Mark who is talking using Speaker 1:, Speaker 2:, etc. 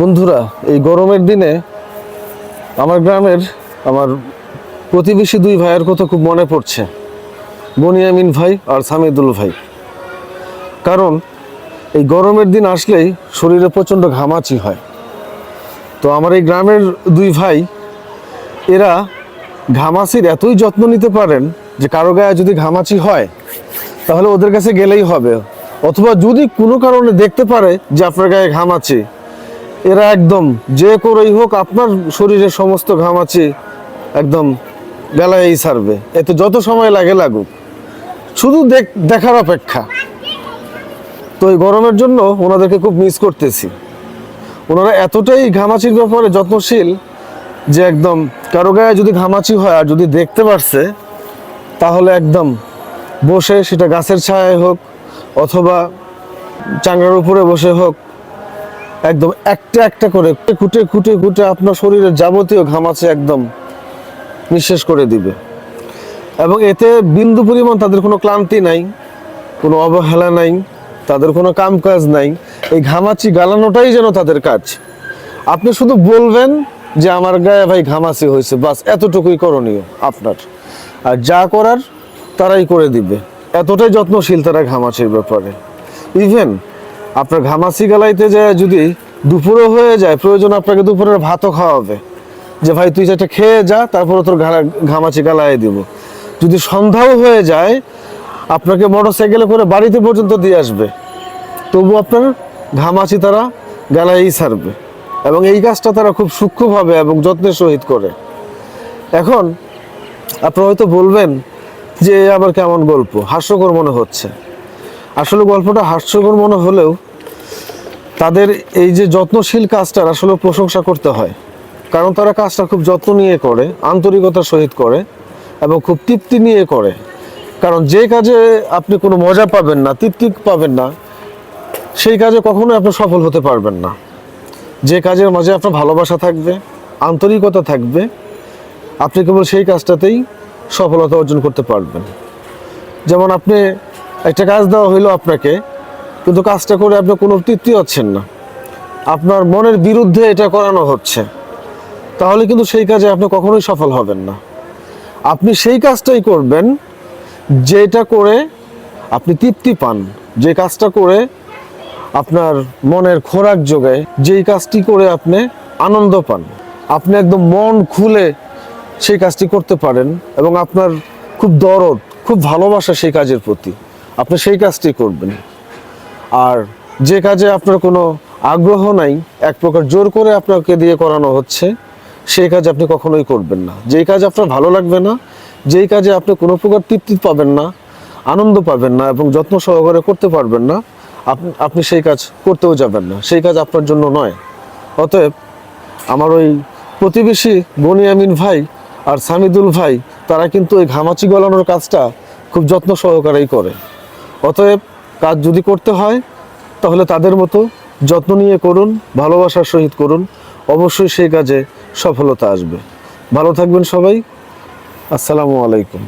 Speaker 1: বন্ধুরা, এই গরমের দিনে আমার গ্রামের আমার প্রতিবেশী দুই ভাইয়ের কথা খুব মনে পড়ছে। বনিয়ামিন ভাই আর সামিদুল ভাই। কারণ এই গরমের দিন আসলেই শরীরে প্রচণ্ড ঘামাচি হয়। তো আমার এই গ্রামের দুই ভাই, এরা ঘামাচির এতই যত্ন নিতে পারেন যে কারও গায়ে যদি ঘামাচি হয়, তাহলে ওদের কাছে গেলেই হবে। অথবা যদি কোনো কারণে দেখতে পারে যে আপনার গায়ে ঘামাচি এরা একদম যে করেই হোক, আপনার শরীরের সমস্ত ঘামাচি একদম গেলায় সারবে। এতে যত সময় লাগে লাগুক। শুধু দেখ- দেখার অপেক্ষা। তো এই গরমের জন্য ওনাদেরকে খুব মিস করতেছি। ওনারা এতটাই ঘামাচির ব্যাপারে যত্নশীল যে একদম কারও গায়ে যদি ঘামাচি হয় আর যদি দেখতে পারছে, তাহলে একদম বসে সেটা গাছের ছায়ায় হোক অথবা চাঙ্গার উপরে বসে হোক একদম একটা একটা করে খুঁটে খুঁটে খুঁটে আপনার শরীরের যাবতীয় ঘামাচি একদম নিঃশেষ করে দিবে। এবং এতে বিন্দু পরিমাণ তাদের কোনো ক্লান্তি নাই, কোনো অবহেলা নাই, তাদের কোনো কাম কাজ নাই। এই ঘামাচি গালানোটাই যেন তাদের কাজ। আপনি শুধু বলবেন যে আমার গায়ে ভাই ঘামাচি হয়েছে, বাস এতটুকুই করণীয় আপনার। আর যা করার তারাই করে দিবে। এতটাই যত্নশীল তারা ঘামাচির ব্যাপারে। ইভেন আপনার ঘামাচি গালাইতে যায় যদি দুপুরও হয়ে যায়, প্রয়োজন আপনাকে দুপুরের ভাতও খাওয়াবে। যে ভাই, তুই যেটা খেয়ে যা তারপরে তোর ঘামাচি গালায় দিব। যদি সন্ধ্যাও হয়ে যায়, আপনাকে মোটর সাইকেলে করে বাড়িতে পর্যন্ত দিয়ে আসবে। তবু আপনার ঘামাচি তারা গালায়ই ছাড়বে এবং এই কাজটা তারা খুব সূক্ষ্মভাবে এবং যত্নের সহিত করে। এখন আপনারা হয়তো বলবেন যে আবার কেমন গল্প? হাস্যকর মনে হচ্ছে। আসলে গল্পটা হাস্যকর মনে হলেও তাদের এই যে যত্নশীল কাজটার আসলে প্রশংসা করতে হয়। কারণ তারা কাজটা খুব যত্ন নিয়ে করে আন্তরিকতার সহিত করে এবং খুব তৃপ্তি নিয়ে করে। কারণ যে কাজে আপনি কোনো মজা পাবেন না, তৃপ্তি পাবেন না, সেই কাজে কখনোই আপনি সফল হতে পারবেন না। যে কাজের মাঝে আপনার ভালোবাসা থাকবে, আন্তরিকতা থাকবে, আপনি কেবল সেই কাজটাতেই সফলতা অর্জন করতে পারবেন। যেমন আপনি একটা কাজ দেওয়া হইল আপনাকে, কিন্তু কাজটা করে আপনি কোনো তৃপ্তি হচ্ছেন না। আপনার মনের বিরুদ্ধে এটা করানো হচ্ছে। তাহলে কিন্তু সেই কাজে আপনি কখনোই সফল হবেন না। আপনি সেই কাজটাই করবেন যেটা করে আপনি তৃপ্তি পান, যে কাজটা করে আপনার মনের খোরাক যোগায়, যেই কাজটি করে আপনি আনন্দ পান। আপনি একদম মন খুলে সেই কাজটি করতে পারেন এবং আপনার খুব দরদ, খুব ভালোবাসা সেই কাজের প্রতি। আপনি সেই কাজটি করবেন। আর যে কাজে আপনার কোনো আগ্রহ নাই, এক প্রকার জোর করে আপনাকে দিয়ে করানো হচ্ছে, সেই কাজ আপনি কখনোই করবেন না। যেই কাজ আপনার ভালো লাগবে না, যেই কাজে আপনি কোনো প্রকার তৃপ্তি পাবেন না, আনন্দ পাবেন না এবং যত্ন সহকারে করতে পারবেন না, আপনি আপনি সেই কাজ করতেও যাবেন না। সেই কাজ আপনার জন্য নয়। অতএব আমার ওই প্রতিবেশী বনিয়ামিন ভাই আর সামিদুল ভাই, তারা কিন্তু ওই ঘামাচি গলানোর কাজটা খুব যত্ন সহকারেই করে। অতএব কাজ যদি করতে হয়, তাহলে তাদের মতো যত্ন নিয়ে করুন ভালোবাসার সহিত করুন, অবশ্যই সেই কাজে সফলতা আসবে। ভালো থাকবেন সবাই। আসসালামু আলাইকুম।